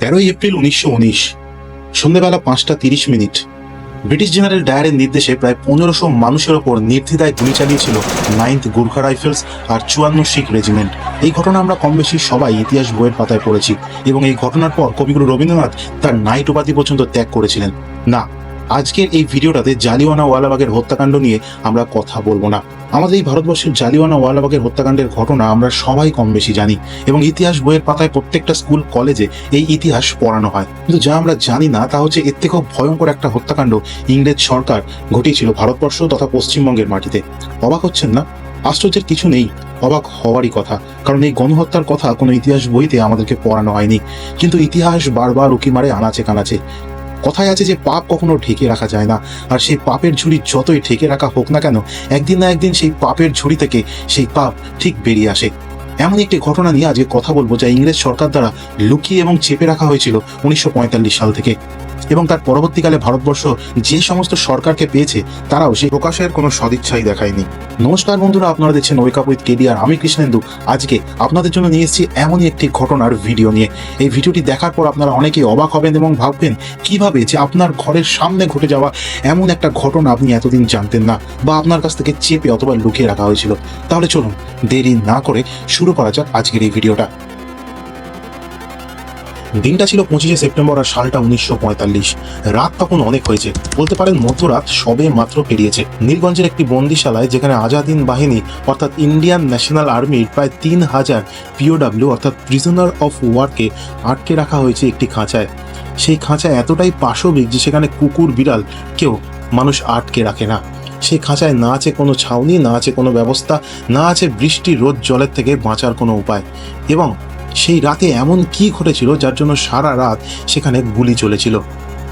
তেরোই এপ্রিল উনিশশো উনিশ সন্ধ্যেবেলা পাঁচটা তিরিশ মিনিট, ব্রিটিশ জেনারেল ডায়ারের নির্দেশে প্রায় পনেরোশো মানুষের ওপর নির্দ্বিধায় গুলি চালিয়েছিল নাইন্থ গুর্খা রাইফেলস আর চুয়ান্ন শিখ রেজিমেন্ট। এই ঘটনা আমরা কম বেশি সবাই ইতিহাস বইয়ের পাতায় পড়েছি এবং এই ঘটনার পর কবিগুরু রবীন্দ্রনাথ তার নাইট উপাধি পর্যন্ত ত্যাগ করেছিলেন। না আজকের এই ভিডিওটাতে জালিওয়ানা ওয়ালাবাগের হত্যাকাণ্ড নিয়ে আমরা কথা বলব না। আমাদের এই ভারতবর্ষের জালিওয়ানা ওয়ালাবাগের হত্যাকাণ্ডের ঘটনা আমরা সবাই কম বেশি জানি এবং ইতিহাস বইয়ের পাতায় প্রত্যেকটা স্কুল, কলেজে এই ইতিহাস পড়ানো হয়। কিন্তু যা আমরা জানি না, তা হচ্ছে এর থেকেও ভয়ঙ্কর একটা হত্যাকাণ্ড ইংরেজ সরকার ঘটিয়েছিল ভারতবর্ষ তথা পশ্চিমবঙ্গের মাটিতে। অবাক হচ্ছেন না? আশ্চর্যের কিছু নেই। অবাক হওয়ারই কথা। কারণ এই গণহত্যার কথা কোনো ইতিহাস বইতে আমাদেরকে পড়ানো হয়নি। কিন্তু ইতিহাস বারবার উকি মারে আনাচে কানাচে। কথায় আছে যে পাপ কখনো ঢেকে রাখা যায় না। আর সেই পাপের ঝুড়ি যতই ঢেকে রাখা হোক না কেন, একদিন না একদিন সেই পাপের ঝুড়ি থেকে সেই পাপ ঠিক বেরিয়ে আসে। এমন একটি ঘটনা নিয়ে আজকে কথা বলব যা ইংরেজ সরকার দ্বারা লুকিয়ে এবং চেপে রাখা হয়েছিল উনিশশো পঁয়তাল্লিশ সাল থেকে। এবং তার পরবর্তীকালে ভারতবর্ষ যে সমস্ত সরকারকে পেয়েছে, তারাও সেই প্রকাশের কোনো সদিচ্ছাই দেখায়নি। নমস্কার বন্ধুরা, আপনারা দেখছেন ওয়েক আপ উইথ কেডিআর। আমি কৃষ্ণেন্দু। আজকে আপনাদের জন্য নিয়ে এসেছি এমনই একটি ঘটনার ভিডিও নিয়ে। এই ভিডিওটি দেখার পর আপনারা অনেকেই অবাক হবেন এবং ভাববেন, কীভাবে যে আপনার ঘরের সামনে ঘটে যাওয়া এমন একটা ঘটনা আপনি এতদিন জানতেন না বা আপনার কাছ থেকে চেপে অথবা লুকিয়ে রাখা হয়েছিল। তাহলে চলুন দেরি না করে শুরু করা যাক আজকের এই ভিডিওটা। দিনটা ছিল পঁচিশে সেপ্টেম্বর আর সালটা উনিশশো পঁয়তাল্লিশ। রাত তখন অনেক হয়েছে। বলতে পারেন মধ্যরাত সবে মাত্র পেরিয়েছে। নীলগঞ্জের একটি বন্দিশালায় যেখানে আজাদিন বাহিনী, অর্থাৎ ইন্ডিয়ান ন্যাশনাল আর্মির প্রায় তিন হাজার পিওডাব্লিউ অর্থাৎ প্রিজনার অফ ওয়ারকে আটকে রাখা হয়েছে একটি খাঁচায়। সেই খাঁচা এতটাই পাশবিক যে সেখানে কুকুর, বিড়াল কেউ মানুষ আটকে রাখে না। সেই খাঁচায় না আছে কোনো ছাউনি, না আছে কোনো ব্যবস্থা, না আছে বৃষ্টি, রোদ, জলের থেকে বাঁচার কোনো উপায়। এবং সেই রাতে এমন কি ঘটেছিল যার জন্য সারা রাত সেখানে গুলি চলেছিল?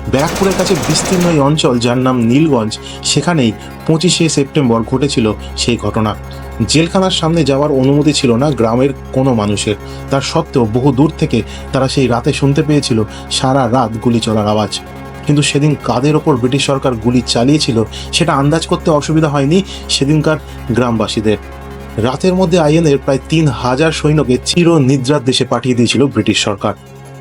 ব্যারাকপুরের কাছে বিস্তীর্ণ এই অঞ্চল যার নাম নীলগঞ্জ, সেখানেই পঁচিশে সেপ্টেম্বর ঘটেছিল সেই ঘটনা। জেলখানার সামনে যাওয়ার অনুমতি ছিল না গ্রামের কোনো মানুষের। তার সত্ত্বেও বহু দূর থেকে তারা সেই রাতে শুনতে পেয়েছিল সারা রাত গুলি চলার আওয়াজ। কিন্তু সেদিন কাদের ওপর ব্রিটিশ সরকার গুলি চালিয়েছিল সেটা আন্দাজ করতে অসুবিধা হয়নি সেদিনকার গ্রামবাসীদের। রাতের মধ্যে আইএনের প্রায় তিন হাজার সৈন্যকে চির নিদ্রার দেশে পাঠিয়ে দিয়েছিল ব্রিটিশ সরকার।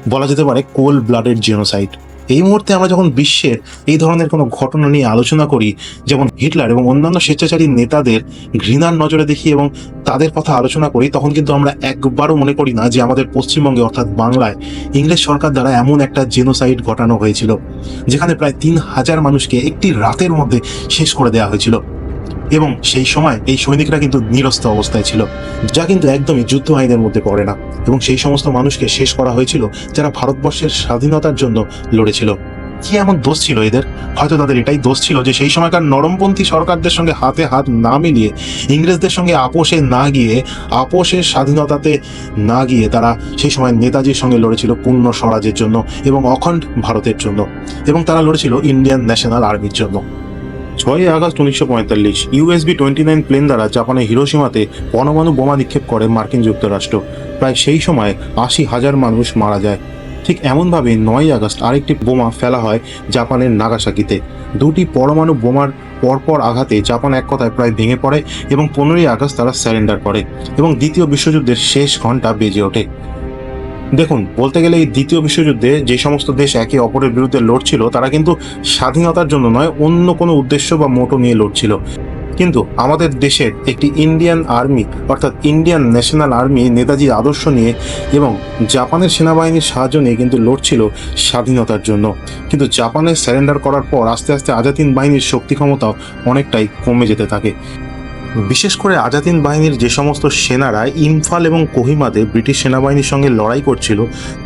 বলা যেতে পারে কোল ব্লাডের জেনোসাইড। এই মুহূর্তে আমরা যখন বিশ্বের এই ধরনের কোনো ঘটনা নিয়ে আলোচনা করি, যেমন হিটলার এবং অন্যান্য স্বেচ্ছাচারী নেতাদের ঘৃণার নজরে দেখি এবং তাদের কথা আলোচনা করি, তখন কিন্তু আমরা একবারও মনে করি না যে আমাদের পশ্চিমবঙ্গে অর্থাৎ বাংলায় ইংরেজ সরকার দ্বারা এমন একটা জেনোসাইড ঘটানো হয়েছিল, যেখানে প্রায় তিন হাজার মানুষকে একটি রাতের মধ্যে শেষ করে দেওয়া হয়েছিল। এবং সেই সময় এই সৈনিকরা কিন্তু নিরস্ত অবস্থায় ছিল, যা কিন্তু একদমই যুদ্ধ আইনের মধ্যে পড়ে না। এবং সেই সমস্ত মানুষকে শেষ করা হয়েছিল যারা ভারতবর্ষের স্বাধীনতার জন্য লড়েছিল। কি এমন দোষ ছিল এদের? হয়তো তাদের এটাই দোষ ছিল যে সেই সময়কার নরমপন্থী সরকারদের সঙ্গে হাতে হাত না মিলিয়ে, ইংরেজদের সঙ্গে আপোষে না গিয়ে, আপোষের স্বাধীনতাতে না গিয়ে তারা সেই সময় নেতাজির সঙ্গে লড়েছিল পূর্ণ স্বরাজের জন্য এবং অখণ্ড ভারতের জন্য। এবং তারা লড়েছিল ইন্ডিয়ান ন্যাশনাল আর্মির জন্য। ছয়ই আগস্ট উনিশশো পঁয়তাল্লিশ ইউএসবি টোয়েন্টি নাইন প্লেন দ্বারা জাপানের হিরোসীমাতে পরমাণু বোমা নিক্ষেপ করে মার্কিন যুক্তরাষ্ট্র। প্রায় সেই সময় আশি হাজার মানুষ মারা যায়। ঠিক এমনভাবে নয় আগস্ট আরেকটি বোমা ফেলা হয় জাপানের নাগাসাকিতে। দুটি পরমাণু বোমার পরপর আঘাতে জাপান এক কথায় প্রায় ভেঙে পড়ে এবং পনেরোই আগস্ট তারা স্যারেন্ডার করে এবং দ্বিতীয় বিশ্বযুদ্ধের শেষ ঘণ্টা বেজে ওঠে। দেখুন, বলতে গেলে এই দ্বিতীয় বিশ্বযুদ্ধে যে সমস্ত দেশ একে অপরের বিরুদ্ধে লড়ছিল, তারা কিন্তু স্বাধীনতার জন্য নয়, অন্য কোনো উদ্দেশ্য বা মোটো নিয়ে লড়ছিল। কিন্তু আমাদের দেশের একটি ইন্ডিয়ান আর্মি, অর্থাৎ ইন্ডিয়ান ন্যাশনাল আর্মি নেতাজির আদর্শ নিয়ে এবং জাপানের সেনাবাহিনীর সাহায্য নিয়ে কিন্তু লড়ছিল স্বাধীনতার জন্য। কিন্তু জাপানের স্যারেন্ডার করার পর আস্তে আস্তে আজাদিন বাহিনীর শক্তি ক্ষমতাও অনেকটাই কমে যেতে থাকে। বিশেষ করে আজাদিন বাহিনীর যে সমস্ত সেনারা ইমফাল এবং কোহিমাতে ব্রিটিশ সেনাবাহিনীর সঙ্গে লড়াই করছিল,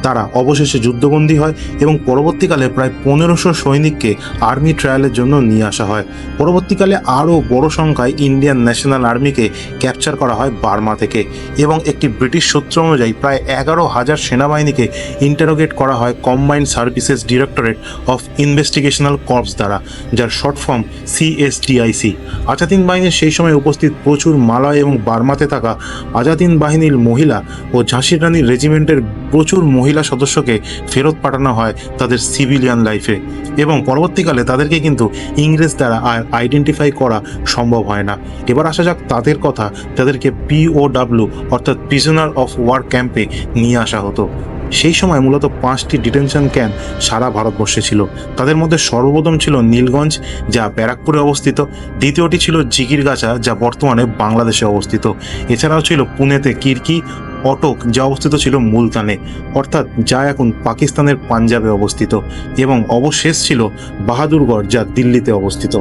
তারা অবশেষে যুদ্ধবন্দী হয় এবং পরবর্তীকালে প্রায় পনেরোশো সৈনিককে আর্মি ট্রায়ালের জন্য নিয়ে আসা হয়। পরবর্তীকালে আরও বড় সংখ্যায় ইন্ডিয়ান ন্যাশনাল আর্মিকে ক্যাপচার করা হয় বার্মা থেকে এবং একটি ব্রিটিশ সূত্র অনুযায়ী প্রায় এগারো হাজার সেনাবাহিনীকে ইন্টারোগেট করা হয় Combined Services Directorate of Investigational Corps দ্বারা, যার শর্ট ফর্ম সিএসডিআইসি আজাদিন বাহিনীর সেই সময় উপস্থিত প্রচুর মালয় এবং বার্মাতে থাকা আজাদিন বাহিনীর মহিলা ও ঝাঁসির রানীর রেজিমেন্টের প্রচুর মহিলা সদস্যকে ফেরত পাঠানো হয় তাদের সিভিলিয়ান লাইফে এবং পরবর্তীকালে তাদেরকে কিন্তু ইংরেজ দ্বারা আইডেন্টিফাই করা সম্ভব হয় না। এবার আসা যাক তাদের কথা, তাদেরকে পিওডাব্লিউ অর্থাৎ প্রিজনার অফ ওয়ার ক্যাম্পে নিয়ে আসা হতো। সেই সময় মূলত পাঁচটি ডিটেনশন ক্যাম্প সারা ভারতবর্ষে ছিল। তাদের মধ্যে সর্বপ্রথম ছিল নীলগঞ্জ, যা ব্যারাকপুরে অবস্থিত। দ্বিতীয়টি ছিল জিকিরগাছা যা বর্তমানে বাংলাদেশে অবস্থিত। এছাড়াও ছিল পুনেতে কিরকি, অটক, যা অবস্থিত ছিল মুলতানে, অর্থাৎ যা এখন পাকিস্তানের পাঞ্জাবে অবস্থিত। এবং অবশেষ ছিল বাহাদুরগড়, যা দিল্লিতে অবস্থিত।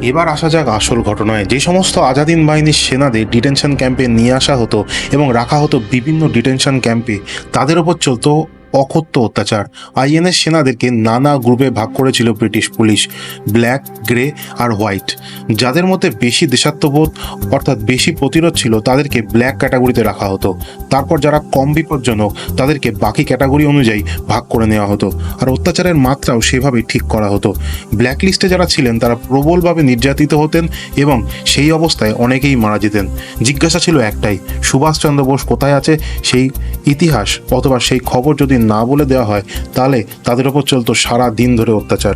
এবার আসা যাক আসল ঘটনায়। যে সমস্ত আজাদিন বাহিনীর সেনাদের ডিটেনশন ক্যাম্পে নিয়ে আসা হতো এবং রাখা হতো বিভিন্ন ডিটেনশন ক্যাম্পে, তাদের ওপর চলতো অকথ্য অত্যাচার। আইএনএস সেনাদেরকে নানা গ্রুপে ভাগ করেছিল ব্রিটিশ পুলিশ, ব্ল্যাক, গ্রে আর হোয়াইট। যাদের মধ্যে বেশি দেশাত্মবোধ অর্থাৎ বেশি প্রতিরোধ ছিল, তাদেরকে ব্ল্যাক ক্যাটাগরিতে রাখা হতো। তারপর যারা কম বিপজ্জনক, তাদেরকে বাকি ক্যাটাগরি অনুযায়ী ভাগ করে নেওয়া হতো। আর অত্যাচারের মাত্রাও সেভাবেই ঠিক করা হতো। ব্ল্যাক লিস্টে যারা ছিলেন, তারা প্রবলভাবে নির্যাতিত হতেন এবং সেই অবস্থায় অনেকেই মারা যেতেন। জিজ্ঞাসা ছিল একটাই, সুভাষচন্দ্র বোস কোথায় আছে? সেই ইতিহাস অথবা সেই খবর যদি না বলে দেওয়া হয়, তাহলে তাদের ওপর চলতো সারা দিন ধরে অত্যাচার।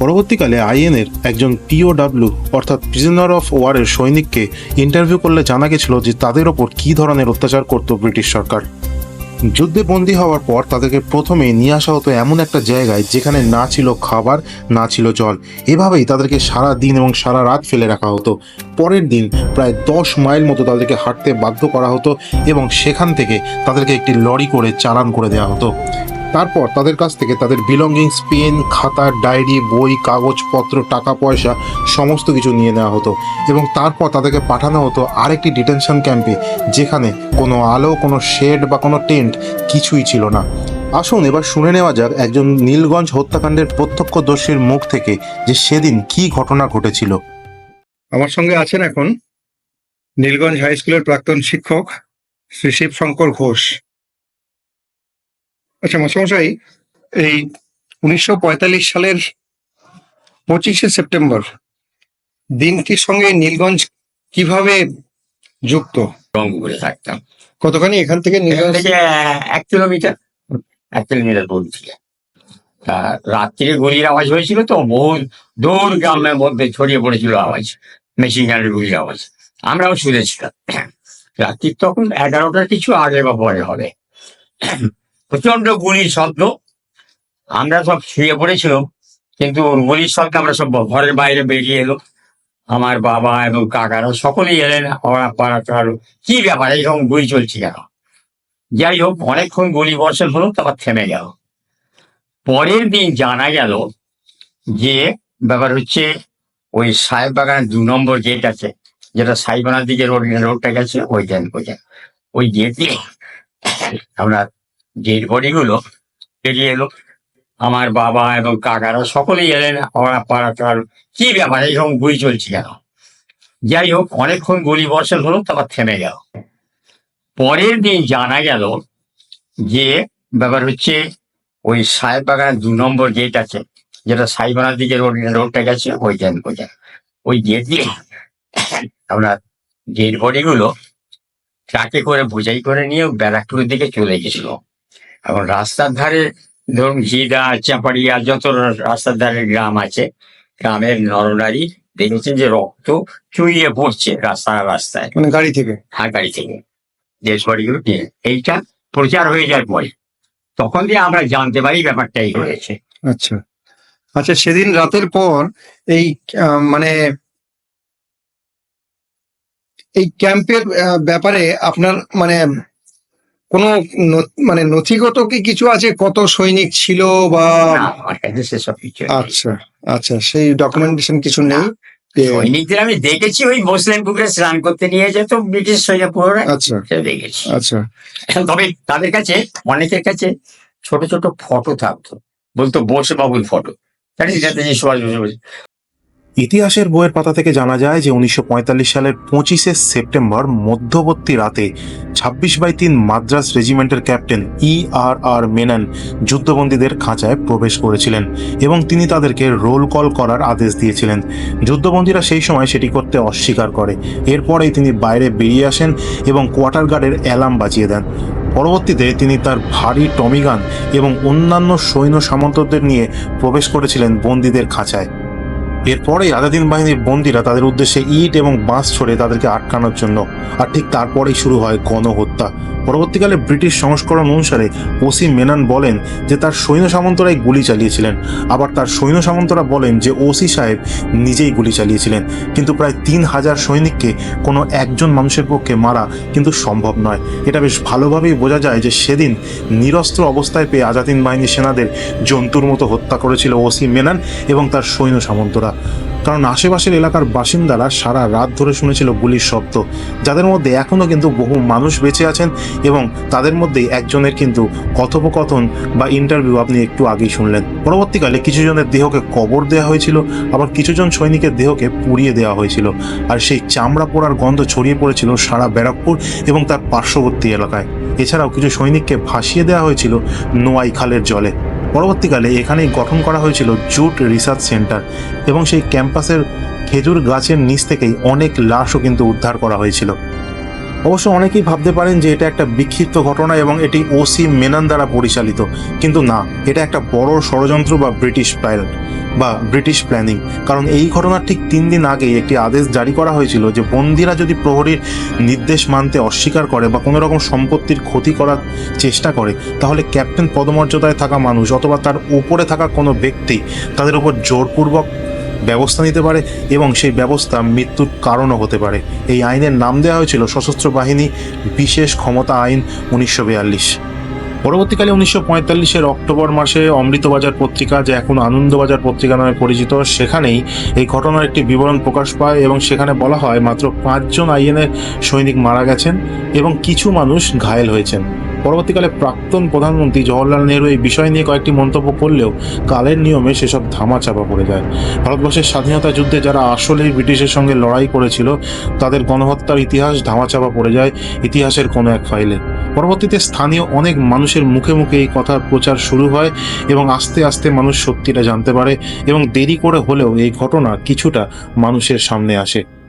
পরবর্তীকালে আইএনের একজন পিওডাব্লিউ অর্থাৎ প্রিজনার অফ ওয়ারের সৈনিককে ইন্টারভিউ করলে জানা গেছিল যে তাদের ওপর কী ধরনের অত্যাচার করত ব্রিটিশ সরকার। যুদ্ধে বন্দী হওয়ার পর তাদেরকে প্রথমে নিয়ে আসা হতো এমন একটা জায়গায় যেখানে না ছিল খাবার, না ছিল জল। এভাবেই তাদেরকে সারা দিন এবং সারা রাত ফেলে রাখা হতো। পরের দিন প্রায় দশ মাইল মতো তাদেরকে হাঁটতে বাধ্য করা হতো এবং সেখান থেকে তাদেরকে একটি লরি করে চালান করে দেওয়া হতো। তারপর তাদের কাছ থেকে তাদের বিলঙ্গিংস পেন খাতা ডায়েরি বই, কাগজপত্র, টাকা পয়সা, সমস্ত কিছু নিয়ে নেওয়া হতো। এবং তারপর তাদেরকে পাঠানো হতো আরেকটি ডিটেনশন ক্যাম্পে যেখানে কোনো আলো, কোনো শেড বা কোনো টেন্ট কিছুই ছিল না। আসুন এবার শুনে নেওয়া যাক একজন নীলগঞ্জ হত্যাকাণ্ডের প্রত্যক্ষদর্শীর মুখ থেকে যে সেদিন কী ঘটনা ঘটেছিল। আমার সঙ্গে আছেন এখন নীলগঞ্জ হাই স্কুলের প্রাক্তন শিক্ষক শ্রী শিবশঙ্কর ঘোষ। আচ্ছা মাস্টারমশাই এই উনিশশো পঁয়তাল্লিশ সালের পঁচিশে সেপ্টেম্বর দিনটির সঙ্গে নীলগঞ্জ কীভাবে যুক্ত? রংপুরে থাকতাম কতখানি এখান থেকে নীলগঞ্জ থেকে এক কিলোমিটার। এক কিলোমিটার ছিল। তা রাত্রিরে গুলির আওয়াজ হয়েছিল তো বহু দূর গ্রামের মধ্যে ছড়িয়ে পড়েছিল আওয়াজ মেশিন গানের গুলির আওয়াজ। আমরাও শুনেছিলাম। রাত্রির তখন এগারোটার কিছু আগে বা পরে হবে। প্রচণ্ড গুলির শব্দ আমরা সব শুয়ে পড়েছিলাম, কিন্তু ওর গুলির শব্দ আমরা সব ঘরের বাইরে বেরিয়ে এলো। আমার বাবা এবং কাকারা সকলেই এলেন, ওরা পাড়া টাড়া কি ব্যাপার, এইরকম গুলি চলছে কেন? যাই হোক, অনেকক্ষণ গুলি বর্ষণ হলো, তারপর থেমে গেল। পরের দিন জানা গেল যে ব্যাপার হচ্ছে, ওই সাহেব বাগানের দু নম্বর গেট আছে, যেটা সাইবানার দিকে রোড, রোডটা গেছে, ওই দেন ওই ওই গেট আমরা ডেড বডিগুলো বেরিয়ে এলো, আমার বাবা এবং কাকারা সকলেই এলেন ওরা পাড়া টাড়া কি ব্যাপার, এইরকম গুলি চলছে কেন? যাই হোক, অনেকক্ষণ গুলি বর্ষণ হলো, তারপর থেমে গেল। পরের দিন জানা গেল যে ব্যাপার হচ্ছে, ওই সাহেব বাগানের দু নম্বর গেট আছে, যেটা সাইবানার দিকে রোড রোডটা গেছে, ওই ওই দেন ওই গেট দিয়ে আমরা ডেড বডিগুলো ট্রাকে করে বোঝাই করে নিয়ে ব্যারাকপুরের দিকে চলে গেছিল এখন রাস্তার ধারে ধরুন ঘিদা চাপাড়িয়া যত রাস্তার ধারে গ্রাম আছে গ্রামের নরনারী দেখেছেন যে রক্ত চুইয়ে পড়ছে রাস্তা রাস্তায়। মানে গাড়ি থেকে? হ্যাঁ গাড়ি থেকে। দেশ বাড়িগুলো নিয়ে। এইটা প্রচার হয়ে যাওয়ার পরে তখন দিয়ে আমরা জানতে পারি ব্যাপারটা এই হয়েছে। আচ্ছা। আচ্ছা সেদিন রাতের পর এই মানে এই ক্যাম্পের ব্যাপারে আপনার মানে কোনো মানে নথিগত কি কিছু আছে? কত সৈনিক ছিল বা সেসব কিছু। আচ্ছা আচ্ছা সেই ডকুমেন্টেশন কিছু নেই? সৈনিকদের আমি দেখেছি ওই মুসলিম পুকুরে স্নান করতে নিয়ে যেত ব্রিটিশ সৈনিক পুকুরে আচ্ছা দেখেছি। আচ্ছা। তবে তাদের কাছে অনেকের কাছে ছোট ছোট ফটো থাকতো। বলতো বসে বাবুর ফটো। জানিস নেতাজি সুভাষ বসু। ইতিহাসের বইয়ের পাতা থেকে জানা যায় যে উনিশশো পঁয়তাল্লিশ সালের পঁচিশে সেপ্টেম্বর মধ্যবর্তী রাতে ছাব্বিশ বাই তিন Madras রেজিমেন্টের captain E R R Menon যুদ্ধবন্দীদের খাঁচায় প্রবেশ করেছিলেন এবং তিনি তাদেরকে রোল কল করার আদেশ দিয়েছিলেন। যুদ্ধবন্দীরা সেই সময় সেটি করতে অস্বীকার করে। এরপরেই তিনি বাইরে বেরিয়ে আসেন এবং কোয়ার্টার গার্ডের অ্যালার্ম বাজিয়ে দেন। পরবর্তীতে তিনি তার ভারী টমিগান এবং অন্যান্য সৈন্য সামন্তদের নিয়ে প্রবেশ করেছিলেন বন্দীদের খাঁচায়। এরপরেই আজাদিন বাহিনীর বন্দীরা তাদের উদ্দেশ্যে ইট এবং বাঁশ ছড়ে তাদেরকে আটকানোর জন্য, আর ঠিক তারপরেই শুরু হয় গণহত্যা। পরবর্তীকালে ব্রিটিশ সংস্করণ অনুসারে ওসি মেনান বলেন যে তার সৈন্য সামন্তরাই গুলি চালিয়েছিলেন। আবার তার সৈন্য সামন্তরা বলেন যে ওসি সাহেব নিজেই গুলি চালিয়েছিলেন। কিন্তু প্রায় তিন হাজার সৈনিককে কোনো একজন মানুষের পক্ষে মারা কিন্তু সম্ভব নয়। এটা বেশ ভালোভাবেই বোঝা যায় যে সেদিন নিরস্ত্র অবস্থায় পেয়ে আজাদিন বাহিনীর সেনাদের জন্তুর মতো হত্যা করেছিল ওসি মেনান এবং তার সৈন্য সামন্তরা। কারণ আশেপাশের এলাকার বাসিন্দারা সারা রাত ধরে শুনেছিল গুলির শব্দ। যাদের মধ্যে এখনও কিন্তু বহু মানুষ বেঁচে আছেন এবং তাদের মধ্যেই একজনের কিন্তু কথোপকথন বা ইন্টারভিউ আপনি একটু আগেই শুনলেন। পরবর্তীকালে কিছু জনের দেহকে কবর দেওয়া হয়েছিল, আবার কিছুজন সৈনিকের দেহকে পুড়িয়ে দেওয়া হয়েছিল। আর সেই চামড়া পোড়ার গন্ধ ছড়িয়ে পড়েছিল সারা ব্যারাকপুর এবং তার পার্শ্ববর্তী এলাকায়। এছাড়াও কিছু সৈনিককে ভাসিয়ে দেওয়া হয়েছিল নোয়াই খালের জলে। পরবর্তীকালে এখানেই গঠন করা হয়েছিল জুট রিসার্চ সেন্টার এবং সেই ক্যাম্পাসের খেজুর গাছের নিচ থেকেই অনেক লাশও কিন্তু উদ্ধার করা হয়েছিল। অবশ্য অনেকেই ভাবতে পারেন যে এটা একটা বিক্ষিপ্ত ঘটনা এবং এটি ওসি মেনন দ্বারা পরিচালিত। কিন্তু না, এটা একটা বড় ষড়যন্ত্র বা ব্রিটিশ প্ল্যান বা ব্রিটিশ প্ল্যানিং কারণ এই ঘটনার ঠিক তিন দিন আগেই একটি আদেশ জারি করা হয়েছিল যে বন্দিরা যদি প্রহরীর নির্দেশ মানতে অস্বীকার করে বা কোনো রকম সম্পত্তির ক্ষতি করার চেষ্টা করে, তাহলে ক্যাপ্টেন পদমর্যাদায় থাকা মানুষ অথবা তার উপরে থাকা কোনো ব্যক্তি তাদের উপর জোরপূর্বক ব্যবস্থা নিতে পারে এবং সেই ব্যবস্থা মৃত্যুর কারণও হতে পারে। এই আইনের নাম দেওয়া হয়েছিল সশস্ত্র বাহিনী বিশেষ ক্ষমতা আইন উনিশশো বিয়াল্লিশ। পরবর্তীকালে উনিশশো পঁয়তাল্লিশের অক্টোবর মাসে অমৃতবাজার পত্রিকা যা এখন আনন্দবাজার পত্রিকা নামে পরিচিত, সেখানেই এই ঘটনার একটি বিবরণ প্রকাশ পায় এবং সেখানে বলা হয়, মাত্র পাঁচজন আইএনএ সৈনিক মারা গেছেন এবং কিছু মানুষ ঘায়েল হয়েছেন। পরবর্তীকালে প্রাক্তন প্রধানমন্ত্রী জওহরলাল নেহরু এই বিষয় নিয়ে কয়েকটি মন্তব্য করলেও কালের নিয়মে সেসব ধামাচাপা পড়ে যায়। ভারতবর্ষের স্বাধীনতা যুদ্ধে যারা আসলেই ব্রিটিশের সঙ্গে লড়াই করেছিল, তাদের গণহত্যার ইতিহাস ধামাচাপা পড়ে যায় ইতিহাসের কোনো এক ফাইলে। পরবর্তীতে স্থানীয় অনেক মানুষের মুখে মুখে এই কথার প্রচার শুরু হয় এবং আস্তে আস্তে মানুষ সত্যিটা জানতে পারে এবং দেরি করে হলেও এই ঘটনা কিছুটা মানুষের সামনে আসে।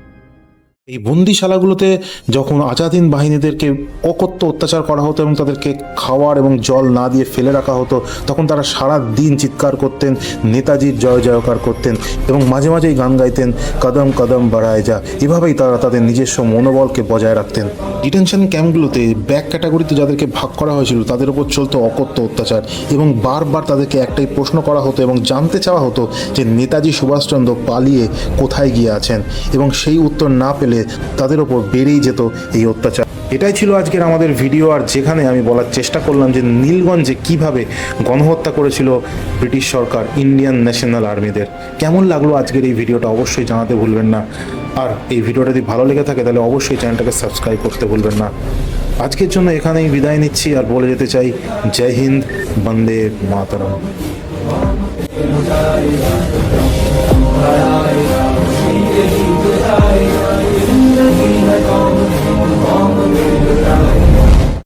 এই বন্দিশালাগুলোতে যখন আজাদিন বাহিনীদেরকে অকথ্য অত্যাচার করা হতো এবং তাদেরকে খাওয়ার এবং জল না দিয়ে ফেলে রাখা হতো, তখন তারা সারা দিন চিৎকার করতেন, নেতাজির জয় জয়কার করতেন এবং মাঝে মাঝেই গান গাইতেন, কদম কদম বাড়ায় যা। এভাবেই তারা তাদের নিজস্ব মনোবলকে বজায় রাখতেন। ডিটেনশন ক্যাম্পগুলোতে ব্যাক ক্যাটাগরিতে যাদেরকে ভাগ করা হয়েছিল, তাদের উপর চলতো অকথ্য অত্যাচার এবং বারবার তাদেরকে একটাই প্রশ্ন করা হতো এবং জানতে চাওয়া হতো যে নেতাজি সুভাষচন্দ্র পালিয়ে কোথায় গিয়ে আছেন এবং সেই উত্তর না পেলে ফেলে তাদের ওপর বেড়েই যেত এই অত্যাচার এটাই ছিল আজকের আমাদের ভিডিও আর যেখানে আমি বলার চেষ্টা করলাম যে নীলগঞ্জে কীভাবে গণহত্যা করেছিল ব্রিটিশ সরকার ইন্ডিয়ান ন্যাশনাল আর্মিদের কেমন লাগল আজকের এই ভিডিওটা অবশ্যই জানাতে ভুলবেন না আর এই ভিডিওটা যদি ভালো লেগে থাকে তাহলে অবশ্যই চ্যানেলটাকে সাবস্ক্রাইব করতে ভুলবেন না আজকের জন্য এখানেই বিদায় নিচ্ছি আর বলে যেতে চাই জয় হিন্দ বন্দে মাতারাম Amen.